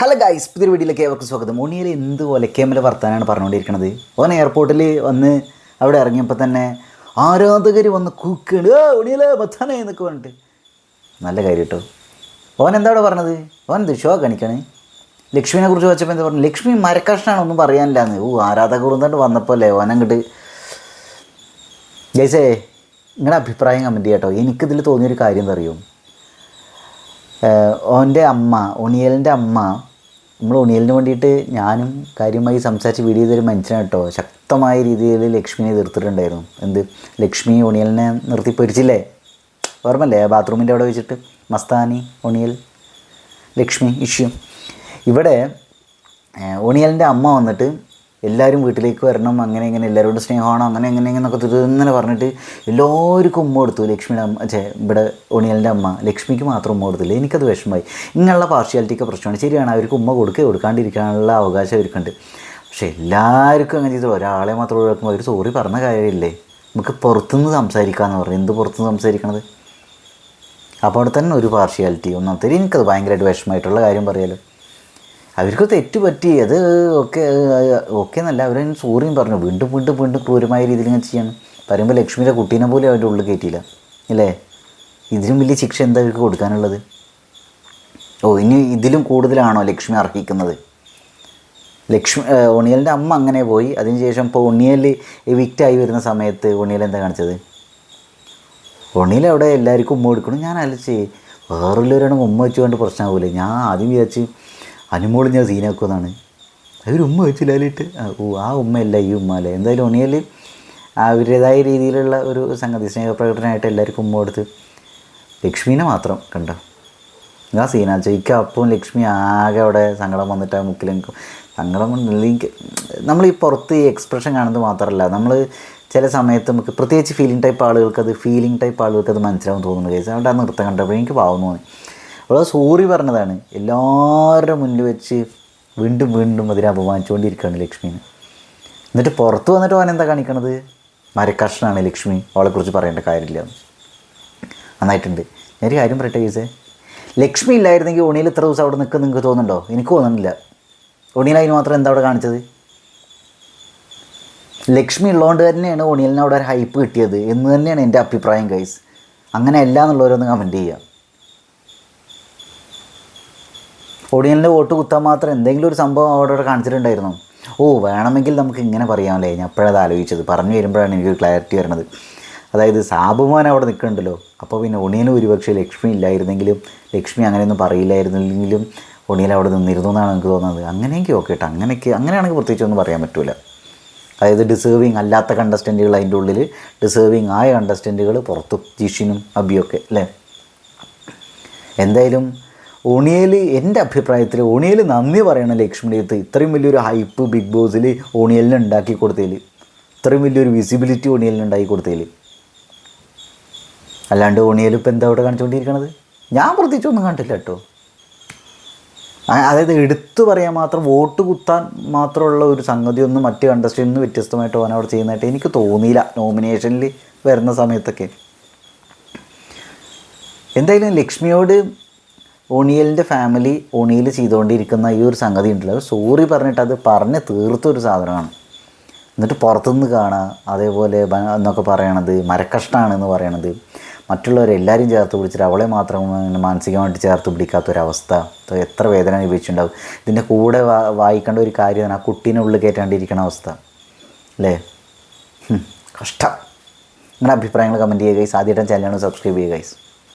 Hello guys പുതിയൊരു വീഡിയോയിലേക്ക് ഏവർക്കും സ്വാഗതം. ഉണിയിൽ എന്തുപോലെ ഒലക്കേമല വർത്താനാണ് പറഞ്ഞുകൊണ്ടിരിക്കുന്നത് ഓൻ എയർപോർട്ടിൽ വന്ന് അവിടെ ഇറങ്ങിയപ്പോൾ തന്നെ ആരാധകർ വന്ന് കൂക്കാണ്. ഓ ഉണിയിലെ മത്താനെ എന്നൊക്കെ പറഞ്ഞിട്ട്. നല്ല കാര്യം കേട്ടോ ഓൻ എന്താ അവിടെ പറഞ്ഞത്? ഓൻ എന്ത് ഷോ കാണിക്കണേ? ലക്ഷ്മിനെ കുറിച്ച് വെച്ചപ്പോൾ എന്താ പറഞ്ഞു ലക്ഷ്മി മരക്കഷ്ണാണ് ഒന്നും പറയാനില്ലാന്ന് ഓ ആരാധകർ എന്നിട്ട് വന്നപ്പോൾ അല്ലേ? ഓൻ അങ്ങോട്ട് ഗൈസേ നിങ്ങളുടെ അഭിപ്രായം കമന്റ് ചെയ്യാട്ടോ എനിക്കിതിൽ തോന്നിയൊരു കാര്യം എന്താ അറിയോ? ഓന്റെ അമ്മ ഒണിയലിന്റെ അമ്മ നമ്മൾ ഒണിയലിന് വേണ്ടിയിട്ട് ഞാനും കാര്യമായി സംസാരിച്ച് വീഡിയോ ചെയ്തൊരു മനുഷ്യനാണ് കേട്ടോ. ശക്തമായ രീതിയിൽ ലക്ഷ്മിനെ എതിർത്തിട്ടുണ്ടായിരുന്നു. എന്ത്? ലക്ഷ്മി ഒണിയലിനെ നിർത്തി പൊരിച്ചില്ലേ ഓർമ്മല്ലേ ബാത്റൂമിന്റെ അവിടെ വെച്ചിട്ട് മസ്താനി ഒണിയൽ ലക്ഷ്മി ഇഷ്യൂ. ഇവിടെ ഒണിയലിന്റെ അമ്മ വന്നിട്ട് എല്ലാവരും വീട്ടിലേക്ക് വരണം അങ്ങനെ ഇങ്ങനെ എല്ലാവരോടും സ്നേഹമാണോ അങ്ങനെ എങ്ങനെ എന്നൊക്കെ ഇങ്ങനെ പറഞ്ഞിട്ട് എല്ലാവർക്കും ഉമ്മ കൊടുത്തു. ലക്ഷ്മിയുടെ അമ്മ ചേ ഇവിടെ ഒണിയലിന്റെ അമ്മ ലക്ഷ്മിക്ക് മാത്രം ഉമ്മ കൊടുത്തില്ല. എനിക്കത് വിഷമമായി. ഇങ്ങനെയുള്ള പാർഷ്യാലിറ്റിക്ക് പ്രശ്നമാണ്. ശരിയാണ് അവർക്ക് ഉമ്മ കൊടുക്കുക കൊടുക്കാണ്ടിരിക്കാനുള്ള അവകാശം അവർക്കുണ്ട്. പക്ഷേ എല്ലാവർക്കും അങ്ങനെ ചെയ്തു. ഒരാളെ മാത്രം ഒഴിവാക്കുമ്പോൾ അവർ സോറി പറഞ്ഞ കാര്യമില്ലേ? നമുക്ക് പുറത്തുനിന്ന് സംസാരിക്കാമെന്ന് പറഞ്ഞു എന്ത് പുറത്തുനിന്ന് സംസാരിക്കണത്? അപ്പോൾ അവിടെ തന്നെ ഒരു പാർഷ്യാലിറ്റി ഒന്നാമത്തെ എനിക്കത് ഭയങ്കരമായിട്ട് വിഷമമായിട്ടുള്ള കാര്യം പറയാലോ. അവർക്ക് തെറ്റ് പറ്റി. അത് ഒക്കെ ഓക്കെ എന്നല്ല അവർ സോറിയും പറഞ്ഞു. വീണ്ടും വീണ്ടും വീണ്ടും ക്രൂരമായ രീതിയിൽ ഇങ്ങനെ ചെയ്യാണ്. പറയുമ്പോൾ ലക്ഷ്മിയുടെ കുട്ടീനെ പോലും അവരുടെ ഉള്ളിൽ കയറ്റിയില്ല. അല്ലേ ഇതിലും വലിയ ശിക്ഷ എന്താ അവർക്ക് കൊടുക്കാനുള്ളത്? ഓ ഇനി ഇതിലും കൂടുതലാണോ ലക്ഷ്മി അർഹിക്കുന്നത്? ലക്ഷ്മി ഉണിയലിന്റെ അമ്മ അങ്ങനെ പോയി. അതിനുശേഷം ഇപ്പോൾ ഉണ്ണിയൽ വിക്റ്റായി വരുന്ന സമയത്ത് ഉണിയൽ എന്താ കാണിച്ചത്? ഉണിയൽ അവിടെ എല്ലാവർക്കും ഉമ്മ കൊടുക്കണം. ഞാൻ ആലോചിച്ച് ഉള്ളവരാണ് ഉമ്മ വെച്ചുകൊണ്ട് പ്രശ്നമാകില്ലേ ഞാൻ ആദ്യം വിചാരിച്ച് അനുമോൾ സീനാക്കുന്നതാണ് അവർ ഉമ്മ വെച്ചില്ലാലിട്ട് ഓ ആ ഉമ്മയല്ല ഈ ഉമ്മ അല്ലേ എന്തായാലും ഉണിയൽ അവരുടേതായ രീതിയിലുള്ള ഒരു സംഗതി സ്നേഹപ്രകടനമായിട്ട് എല്ലാവർക്കും ഉമ്മ കൊടുത്ത് ലക്ഷ്മീനെ മാത്രം കണ്ടോ. ആ സീനാ ചോദിക്കുക അപ്പം ലക്ഷ്മി ആകെ അവിടെ സങ്കടം വന്നിട്ട് ആ മുക്കിലെനിക്കും സങ്കടം കൊണ്ടില്ലെങ്കിൽ നമ്മൾ ഈ പുറത്ത് ഈ എക്സ്പ്രഷൻ കാണുന്നത് മാത്രമല്ല നമ്മൾ ചില സമയത്ത് നമുക്ക് പ്രത്യേകിച്ച് ഫീലിംഗ് ടൈപ്പ് ആളുകൾക്ക് അത് ഫീലിംഗ് ടൈപ്പ് ആളുകൾക്ക് അത് മനസ്സിലാവും തോന്നുന്നു കേസ്. അവിടെ ആ നൃത്തം കണ്ടപ്പോൾ എനിക്ക് പാവം തോന്നി. അവൾ സോറി പറഞ്ഞതാണ് എല്ലാവരുടെ മുന്നിൽ വെച്ച് വീണ്ടും വീണ്ടും അതിനെ അപമാനിച്ചുകൊണ്ടിരിക്കുകയാണ് ലക്ഷ്മീനെ എന്നിട്ട് പുറത്ത് വന്നിട്ട് അവൻ എന്താ കാണിക്കണത്? മരക്കഷ്ണാണ് ലക്ഷ്മി അവളെക്കുറിച്ച് പറയേണ്ട കാര്യമില്ല. നന്നായിട്ടുണ്ട്. ഞാനൊരു കാര്യം പറയട്ടെ കേസേ ലക്ഷ്മി ഇല്ലായിരുന്നെങ്കിൽ ഉണിയിൽ ഇത്ര ദിവസം അവിടെ നിൽക്കും നിങ്ങൾക്ക് തോന്നുന്നുണ്ടോ? എനിക്ക് തോന്നുന്നില്ല. ഉണിയിലായി മാത്രം എന്താ അവിടെ കാണിച്ചത്? ലക്ഷ്മി ഉള്ളതുകൊണ്ട് തന്നെയാണ് ഒണിയലിന് അവിടെ ഒരു ഹൈപ്പ് കിട്ടിയത് എന്ന് തന്നെയാണ് എന്റെ അഭിപ്രായം ഗൈസ്. അങ്ങനെ അല്ല എന്നുള്ളവരൊന്ന് കമന്റ് ചെയ്യുക. ഒടിയലിന്റെ വോട്ട് കുത്താൻ മാത്രം എന്തെങ്കിലും ഒരു സംഭവം അവിടെ കാണിച്ചിട്ടുണ്ടായിരുന്നു. ഓ വേണമെങ്കിൽ നമുക്ക് ഇങ്ങനെ പറയാമല്ലേ? ഞാൻ അപ്പോഴത് ആലോചിച്ചത്. പറഞ്ഞു വരുമ്പോഴാണ് എനിക്കൊരു ക്ലാരിറ്റി വരുന്നത്. അതായത് സാബുമാൻ അവിടെ നിൽക്കുന്നുണ്ടല്ലോ. അപ്പോൾ പിന്നെ ഒണിയന് ഒരുപക്ഷെ ലക്ഷ്മി ഇല്ലായിരുന്നെങ്കിലും ലക്ഷ്മി അങ്ങനെയൊന്നും പറയില്ലായിരുന്നെങ്കിലും ഒണിയൽ അവിടെ നിന്നിരുന്നു എന്നാണ് എനിക്ക് തോന്നുന്നത്. അങ്ങനെയെങ്കിൽ ഓക്കെ കേട്ടോ അങ്ങനെയൊക്കെ അങ്ങനെയാണെങ്കിൽ പ്രത്യേകിച്ച് ഒന്നും പറയാൻ പറ്റില്ല അതായത് ഡിസേർവിങ് അല്ലാത്ത കണ്ടസ്റ്റന്റുകൾ അതിന്റെ ഉള്ളിൽ ഡിസേർവിങ് ആയ കണ്ടസ്റ്റന്റുകൾ പുറത്ത് ജിഷിനും അബിയൊക്കെ അല്ലേ? എന്തായാലും ഓണിയൽ എന്റെ അഭിപ്രായത്തിൽ ഓണിയൽ നന്ദി പറയണം ലക്ഷ്മിയുടെ ഇത്രയും വലിയൊരു ഹൈപ്പ് ബിഗ് ബോസിൽ ഓണിയലിന് ഉണ്ടാക്കി കൊടുത്തതിൽ ഇത്രയും വലിയൊരു വിസിബിലിറ്റി ഓണിയലിന് ഉണ്ടാക്കി കൊടുത്തതിൽ അല്ലാണ്ട് ഓണിയൽ ഇപ്പം എന്താ അവിടെ കാണിച്ചുകൊണ്ടിരിക്കണത് ഞാൻ പ്രത്യേകിച്ചൊന്നും കണ്ടില്ല കേട്ടോ. അതായത് എടുത്തു പറയാൻ മാത്രം വോട്ട് കുത്താൻ മാത്രമുള്ള ഒരു സംഗതി ഒന്നും മറ്റ് കണ്ടസ്റ്റിൽ നിന്ന് വ്യത്യസ്തമായിട്ട് ഓൻ അവിടെ ചെയ്യുന്നതായിട്ട് എനിക്ക് തോന്നിയില്ല നോമിനേഷനിൽ വരുന്ന സമയത്തൊക്കെ. എന്തായാലും ലക്ഷ്മിയോട് ഓണിയലിന്റെ ഫാമിലി ഓണിയൽ ചെയ്തുകൊണ്ടിരിക്കുന്ന ഈ ഒരു സംഗതി ഉണ്ടല്ലോ. സോറി പറഞ്ഞിട്ട് അത് പറഞ്ഞ് തീർത്തൊരു സാധനമാണ്. എന്നിട്ട് പുറത്തുനിന്ന് കാണുക അതേപോലെ എന്നൊക്കെ പറയണത് മരക്കഷ്ണാണെന്ന് പറയണത്. മറ്റുള്ളവരെല്ലാവരും ചേർത്ത് പിടിച്ചിട്ട് അവളെ മാത്രം മാനസികമായിട്ട് ചേർത്ത് പിടിക്കാത്തൊരവസ്ഥ. എത്ര വേദന അനുഭവിച്ചിട്ടുണ്ടാവും. ഇതിന്റെ കൂടെ വായിക്കേണ്ട ഒരു കാര്യമാണ് ആ കുട്ടീനെ ഉള്ളിൽ കയറ്റാണ്ടിരിക്കണ അവസ്ഥ. അല്ലേ? കഷ്ടം. നിങ്ങളുടെ അഭിപ്രായങ്ങൾ കമന്റ് ചെയ്യുക ഗൈസ് ആദ്യമായിട്ടും ചാനലാണ് സബ്സ്ക്രൈബ് ചെയ്യുക ഗൈസ്